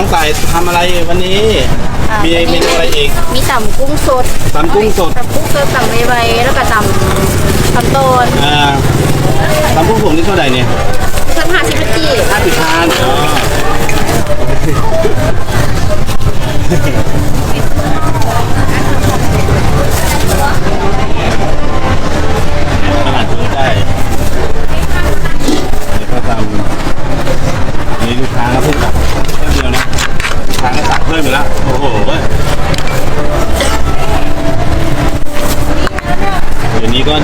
น้องสายทำอะไรวันนี้ อ่ามีเมนูอะไรอีกมีตำกุ้งสดตำกุ้งสดตำกุ้งสดตำใบๆแล้วก็ตำตำโตนอ่าตำกุ้งสุกนี่เท่าไหร่เนี่ยชั้นห้าสิบจีห้าสิบทานอ๋อ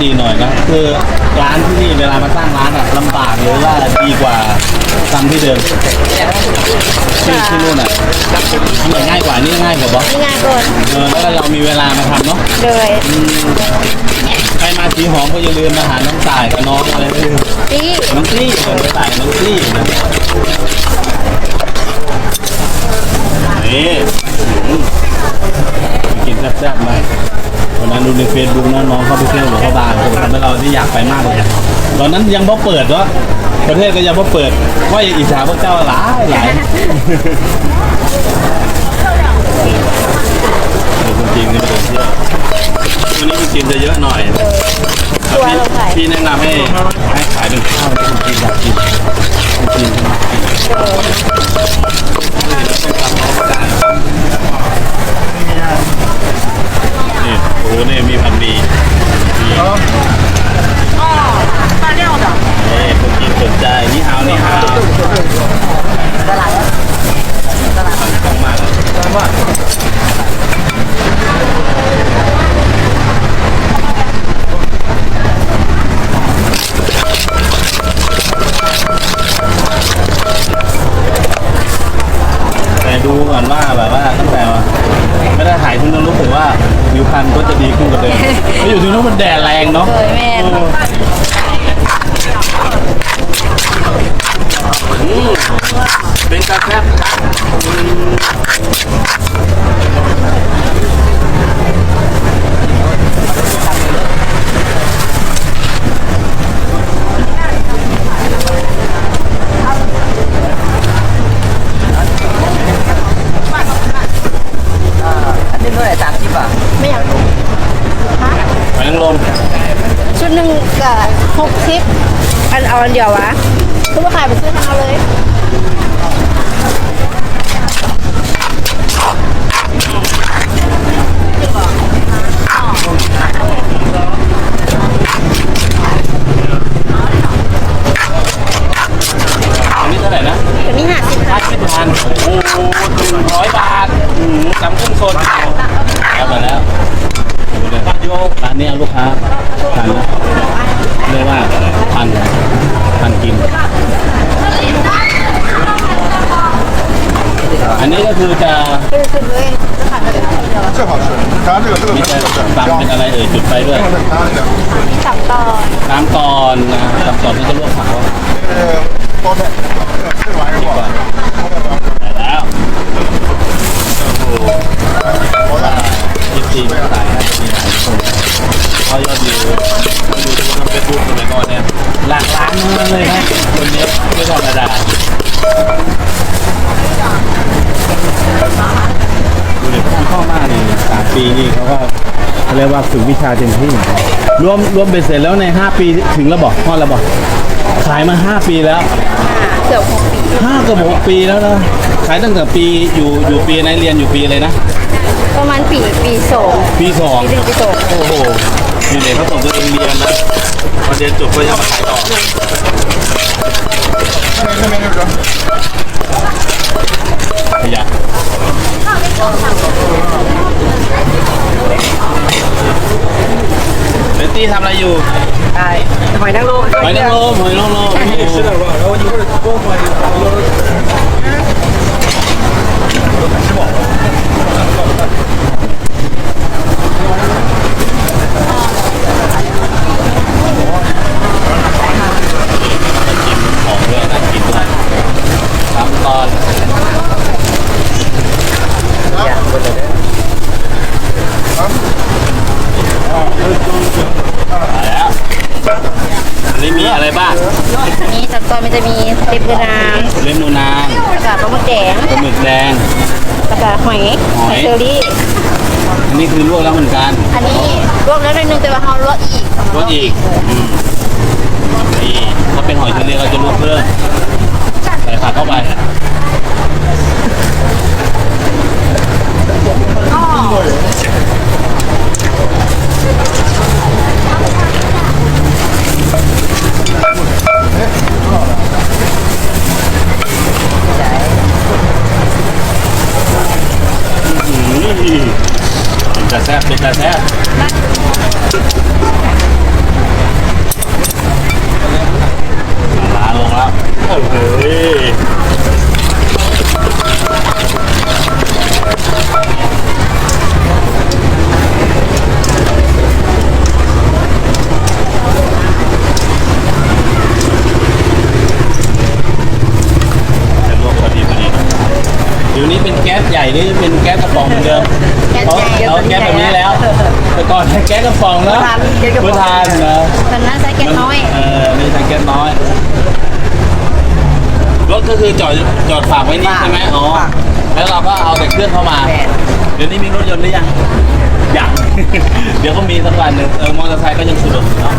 ดี๋ยวนี้ก็ดีหน่อยนะคือร้านที่นี่เวลามาตั้งร้านอะลำบากหรือว่าดีกว่าทำที่เดิมที่ที่นู่นอะทำแบบง่ายกว่านี่ง่ายกว่าบอสนี่ง่ายก่อนเออแล้วก็เรามีเวลามาทำเนาะเลยอืมใครมาสีหอมก็อย่าลืมมาหาน้องต่ายกับน้องอะไรไม่ลืมปีน้องตี้เออไปต่ายกับน้องตี้นะนี่อืมกินแซ่บๆไหม วันนั้นดูในเฟซบุ๊กน้องเขาไปเที่ยวหลวงพระบางโอ้โหทำให้เราที่อยากไปมากเลยอะตอนนั้นยังพอเปิดวะประเทศก็ยังพอเปิดว่าอิจฉาพวกเจ้าหลายหลายเออคนจีนก็ไปเที่ยววันนี้คนจีนจะเยอะหน่อยตัวเราใส่พี่แนะนำให้ให้ขายเป็นข้าวให้คนจีนอยากกินคนจีนใช่ไหม นี่โอ้โหนี่มีผัดหมี่มีปลาเลี้ยวดอกนี่คนจีนสนใจนี่ฮาวนี่ฮาวตลาดตลาดกล้องมากแต่ดูก่อนว่าแบบว่าตั้งแต่ ไม่ได้ถ่ายที่นู้นรู้สึกว่าผิวพรรณก็จะดีขึ้นกว่าเดิมเพราะอยู่ที่นู้นมันแดดแรงเนาะเลยแม่นอืมเป็นกาแฟครับหไม่อยากอยนางรม ชุดหนึ่งกับหกสิบ อันเอาอันเดียววะทุกคนขายไปซื้อทางเอาเลย อันนี้เท่าไหร่นะ อันนี้ห้าสิบ ห้าสิบพันโอ้โหหนึ่งร้อยบาทอืมจำกุ้งสดเอามาแล้วดูเลยร้านนี้ลูกค้าทานนะเรียกว่าพันพันกิน อันนี้ก็คือจะ คือคือเลย 这好吃，咱这个这个 มี 很 จะ 好吃， ตำเป็นอะไรเอ่ยจุดไฟด้วย 这个它那个 สามตอน น้ำตอนนะน้ำตอนนี่ก็ลวกขาว 呃包菜，这玩意儿不好， ได้แล้วโอ้โห 包菜。 ยิปซีมาสายนะมีหลายคนเขายอดวิวดูดูทางเฟซบุ๊กสมัยก่อนเนี่ยหลักล้านทั้งนั้นเลยนะคนนี้ไม่ธรรมดา ดูเด็กพ่อพ่อมากนี่สามปีนี่เขาก็เขาเรียกว่าฝึกวิชาเต็มที่ รวมรวมเป็เสร็จแล้วใน 5 ปีถึงระบอกพ่อระบอกขายมา 5 ปีแล้วเกือบหกปีห้ากับหกปีแล้วนะขายตั้งแต่ปีอยู่อยู่ปีไหนเรียนอยู่ปีอะไรนะ ประมาณปีปีสองปีสองปีสองโอ้โหอยู่เด็เขาส่งตัวเองเรียนนะพอเรียนจบก็ยังมาขายต่อขยะ เบตตี้ทำอะไรอยู่ใช่หอยนางรมหอยนางรมหอยนางรม Shit, I, I want you to go, buddy. อันนี้มีอะไรบ้างนี่สามตอนมันจะมีเต็มกระนามเล่มนูนางกับปลาหมึกแดงปลาหมึกแดง แล้วก็หอยหอย เชอรี่ อันนี้คือลวกแล้วเหมือนกันอันนี้ลวกแล้วหน่อยนึงแต่ว่าเราลวกอีกลวกอีกอืมนี่ถ้าเป็นหอยเชอรี่เราจะลวกเพิ่มใส่ผักเข้าไป อื้อเป็นตาแซ่บเป็นตาแซ่บมาลงแล้วโอ้โหจะลวกพอดีพอดีเดี๋ยวนี้เป็นแก๊สใหญ่หรือเป็นแก๊ สกระป๋องเหมือนเดิมแกงเอาแดงเอาแก๊สแบบนี้แล้ว แต่ก่อนใช้แก๊สกระป๋องแล้วเพื่อทานนะตอนนั้นใส่แกงน้อยเออนี่ใช้แก๊สน้อยรถก็คือจอดจอดฝากไว้นี่ใช่ไหมอ๋อแล้วเราก็เอาแต่เครื่องเข้ามา เดี๋ยวนี้มีรถยนต์หรือยังยังเดี๋ยวก็มีสักวันหนึ่งเออมอเตอร์ไซค์ก็ยังสะดวกอยู่เนาะ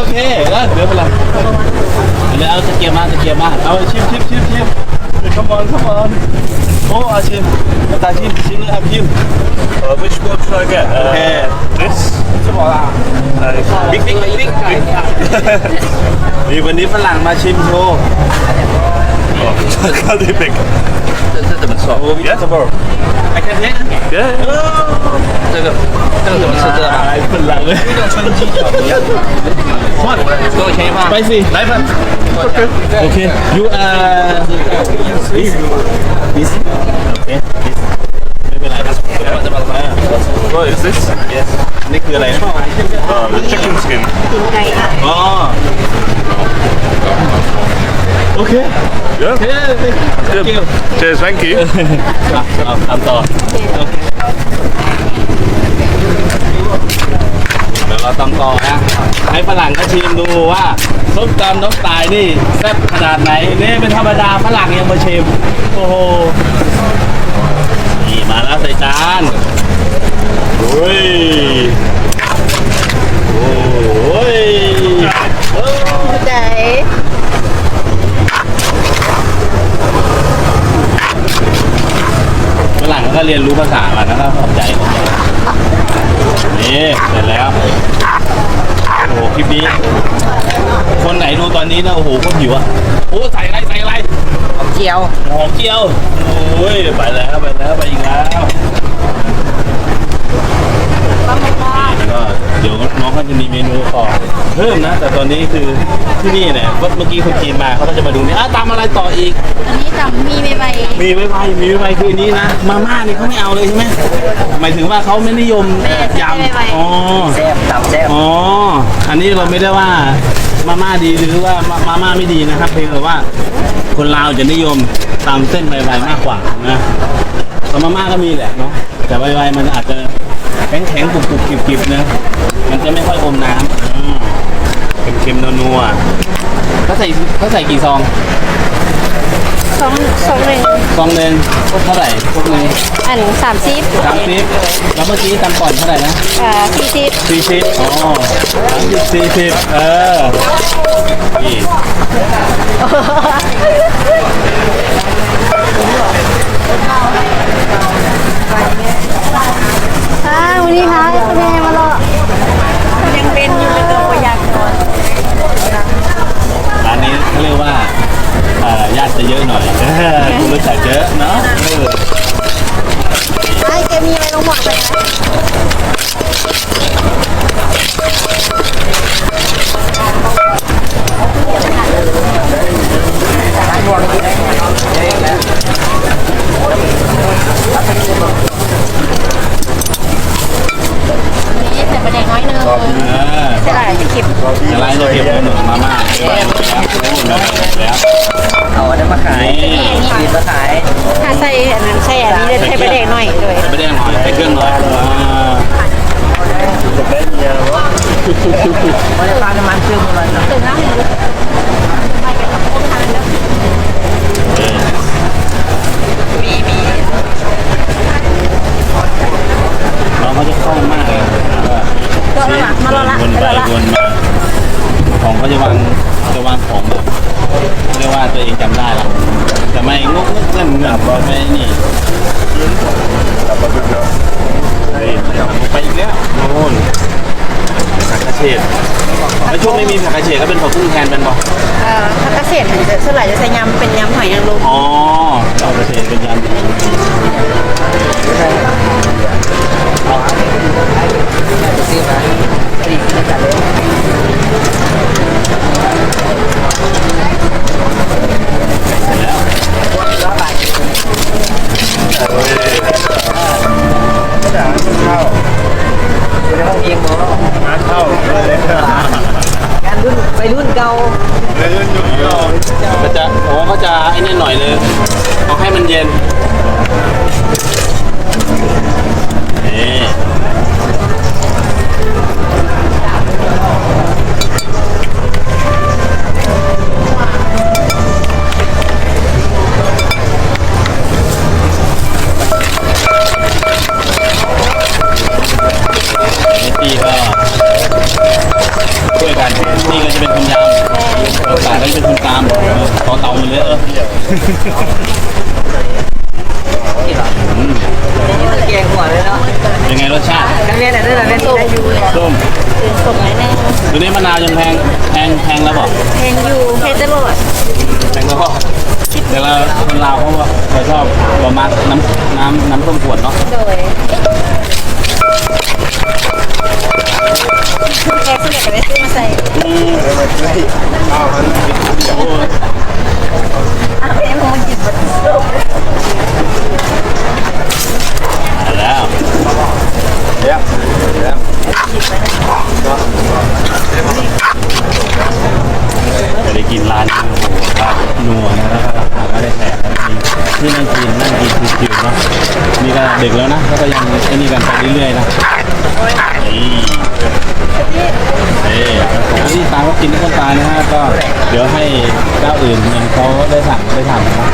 โอเคแล้วเดี๋ยวฝรั่งเดี๋ยวเอาตะเกียบมาตะเกียบมาเอาชิมชิมชิมชิม come on come on โอ้อาชิมมาตาชิมชิมเลยครับชิม Uh, which one should I get? Uh, Okay. This? บิ๊กบิ๊กบิ๊กบิ๊กนี่วันนี้ฝรั่งมาชิมโชว์ Oh, how do you pick? โอ้ย Yes? I can take Yeah. 这个这个怎么吃知道吗？ฝรั่งเลยทอด给我钱一半 What? It's okay. Spicy. Okay. Okay. You are. This. This. This. ไม่เป็นไรครับอ่า this? yes นี่คืออะไรนะ the chicken skin. อ๋อ Okay. Yeah. Thank you. Cheers, thank you. อ่ะเอาตามต่อเดี๋ยวเราตามต่อนะ ฝรั่งก็ชิมดูว่าส้มตำน้องตายนี่แซ่บขนาดไหนนี่เป็นธรรมดาฝรั่งยังมาชิมโอ้โหนี่มาแล้วใส่จานโอ้ยโอ้ยโอ้ยฝรั่งก็เรียนรู้ภาษาแล้วนะครับขอบใจขอบใจนี่เสร็จแล้ว โอ้โหคลิปนี้ คนไหนดูตอนนี้นะโอ้โหก็หิวอะโอ้ใส่อะไรใส่อะไรเจียว หอมเจียว โอ้ยไปแล้วไปแล้วไปอีกแล้ว ปลาหมึกทอดแล้วก็เดี๋ยวน้องเขาจะมีเมนูต่อเพิ่มนะ แต่ตอนนี้คือที่นี่เนี่ยเมื่อกี้คุณจีนมาเขาก็จะมาดูนี่อะตามอะไรต่ออีก อันนี้ตำมีใบใบมีไว้ไวมีไว้ไวคืออันนี้นะ มาม่านี่เขาไม่เอาเลยใช่ไหมหมายถึงว่าเขาไม่นิยมยำอ๋อแซ่บตับแซ่บอ๋ออันนี้เราไม่ได้ว่ามาม่าดีหรือว่ามามาม่าไม่ดีนะครับ เพียงแต่ว่าคนลาวจะนิยมตามเส้นไวๆมากกว่านะแต่มาม่าก็มีแหละเนาะแต่ไวๆมันอาจจะ แข็งๆกรุบๆกริบๆนะมันจะไม่ค่อยอมน้ำอืมเค็มๆนัวๆเขาใส่เขาใส่กี่ซองสองสองหนึ่งซองหนึ่งเท่าไหร่พวกหนึ่งอันสามสิบสามสิบแล้วเมื่อกี้ตำก่อนเท่าไหร่นะอ่าสี่สิบสี่สิบอ๋อสามสิบสี่สิบเออนี่ ดีมาขายถ้าใส่อันนั้นใส่อันนี้จะใส่ไปเด็กหน่อยเลยใส่ไปแดงหน่อยใส่เครื่องหน่อยอ่ามันจะพาน้ำมันซึมอะไรนะถึงนะไปไปกับพวกทานแล้วมีมีน้องเขาจะคล่องมากเลยก็ละมาละละวนไปละละวนมาของเขาจะวางจะวางของแบบเรียกว่าตัวเองจำได้ละแต่ ไม่งกเงื่อนเงื่อนไม่นี่ไปอีกแล้วโน่นผักกระเฉดแล้วช่วงไม่มีผักกระเฉดก็เป็นผักกุ้งแทนเป็นบอกเอ่อถ้าเกษตรจะส่วนใหญ่จะใส่ยำเป็นยำหอยนางรมอ๋อผักกระเฉดเป็นยัน นี่หน่อยเลยเอาให้มันเย็นนี่พี่ก็ช่วยกันพี่ก็จะเป็นคน ยำตาก็จะเป็นคนตามเออเตามาเลยเออเกียงหัวเลยเนาะยังไงรสชาติกันเรียนอะไรได้ส้มได้อยู่ส้มคือส่งไหนแน่ตัวนี้มะนาวยังแพงแพงแพงแล้วบอกแพงอยู่เพชรโรดแพงแล้วก็เดี๋ยวเราคนลาวเขาว่าเขาชอบบะมัดน้ำน้ำน้ำส้มขวดเนาะ แกงส่วนใหญ่จะไปซื้อมาใส่อืมอ้าวมันโอ้ยอ้าวเอ็มมันกินแบบส้มมาแล้วเดี๋ยวเดี๋ยวจะได้กินร้านนี้โอ้โหครับนัวนะแล้วก็ราคาก็ได้แพงนี่นั่งกินนั่งกินชิวๆเนาะนี่ก็ดึกแล้วนะแล้วก็ยังไอ้นี่กันไปเรื่อยๆนะนี่ นี่ตามก็กินที่คนตายนะฮะก็เดี๋ยวให้เจ้าอื่นเขาได้สั่งได้ทำนะ